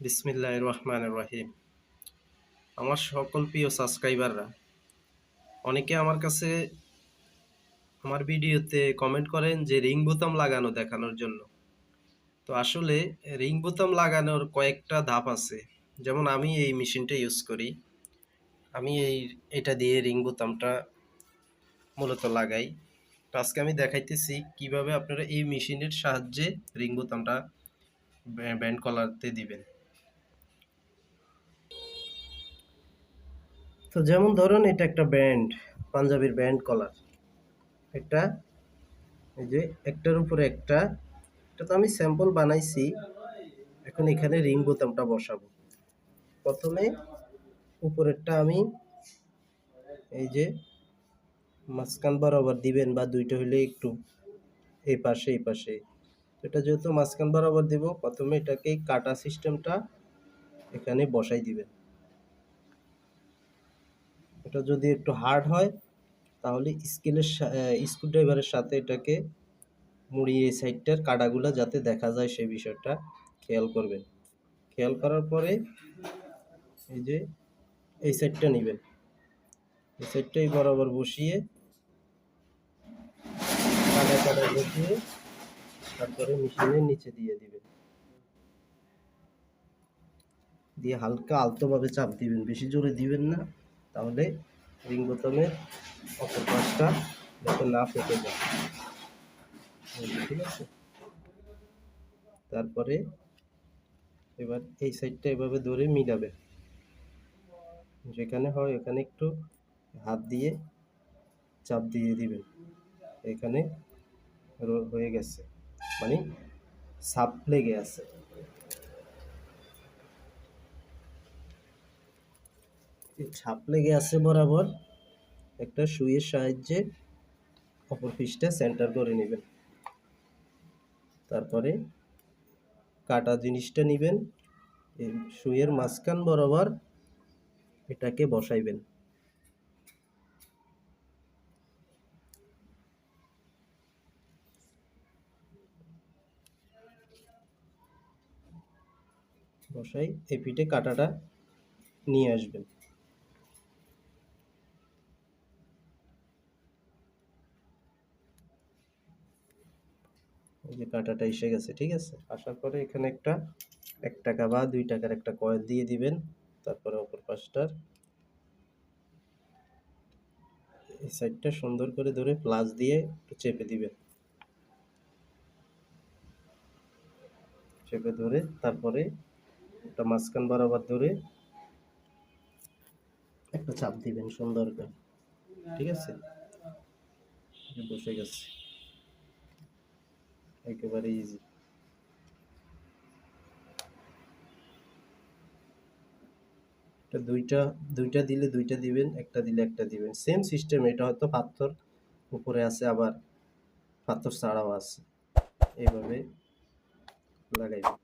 বিসমিল্লাহ রহমান রহিম আমার সকল প্রিয় সাবস্ক্রাইবাররা, অনেকে আমার কাছে আমার ভিডিওতে কমেন্ট করেন যে রিং বোতাম লাগানো দেখানোর জন্য। তো আসলে রিং বোতাম লাগানোর কয়েকটা ধাপ আছে। যেমন আমি এই মেশিনটা ইউজ করি। আমি এই, এটা দিয়ে রিং বোতামটা মূলত লাগাই। তো আজকে আমি দেখাইতেছি কীভাবে আপনারা এই মেশিনের সাহায্যে রিং বোতামটা ব্যান্ড কলারতে দিবেন। তো যেমন ধরুন এটা একটা ব্যান্ড, পাঞ্জাবির ব্যান্ড কলার। একটা, এই যে একটার উপরে একটা, এটা তো আমি স্যাম্পল বানাইছি, এখন এখানে রিং বোতামটা বসাবো। প্রথমে উপরেরটা আমি এই যে মাঝখান বরাবর দিবেন বা দুইটা হলে একটু এই পাশে এই পাশে। এটা যেহেতু মাঝখান বরাবর দিব, প্রথমে এটাকে কাটা সিস্টেমটা এখানে বসাই দিবেন। এটা যদি একটু হার্ড হয়, তাহলে স্কেলের স্ক্রুড্রাইভারের সাথে এটাকে মুড়িয়ে এই সাইডটার কাটাগুলো যাতে দেখা যায় সেই বিষয়টা, খেয়াল করবেন। খেয়াল করার পরে এই যে এই সাইডটা নেবেন। এই সাইডটাই বরাবর বসিয়ে কাটা কাটা বসিয়ে তারপরে মেশিনের নিচে দিয়ে দিবেন। দিয়ে হালকা আলতোভাবে চাপ দিবেন, বেশি জোরে দিবেন না। তাহলে রিং বোতামের অপর পাশটা যাতে না ফেটে যায়। ঠিক আছে? তারপরে এবার এই সাইডটা এভাবে ধরে মিলাবে। যেখানে হয় এখানে একটু হাত দিয়ে চাপ দিয়ে দিবেন। এখানে হয়ে গেছে। মানে সাপ লেগে আছে। ছাপ লেগে আছে বরাবর। একটা সুইয়ের সাহায্যে অপর পিসটা সেন্টার করে নেবেন। তারপরে কাটা জিনিসটা নেবেন। সুইয়ের মাঝখান বরাবর এটাকে বসাইবেন। বসাই এই পিঠে কাটাটা নিয়ে আসবেন। এই যে কাঁটাটা এসে গেছে, ঠিক আছে? আসার পরে এখানে একটা, এক টাকা বা দুই টাকার একটা কয়েল দিয়ে দিবেন। তারপরে অপর পাশটার এই সাইডটা সুন্দর করে ধরে প্লাস দিয়ে একটু চেপে দিবেন। চেপে ধরে তারপরে একটা মাঝখান বরাবর ধরে একটা চাপ দিবেন সুন্দর করে, ঠিক আছে? বসে গেছে। একেবারে ইজি দুইটা দুইটা দিলে দুইটা দিবেন, একটা দিলে একটা দিবেন। সেম সিস্টেম এটা হয়তো পাথর উপরে আছে, আবার পাথর ছাড়াও আছে। এইভাবে লাগাইবেন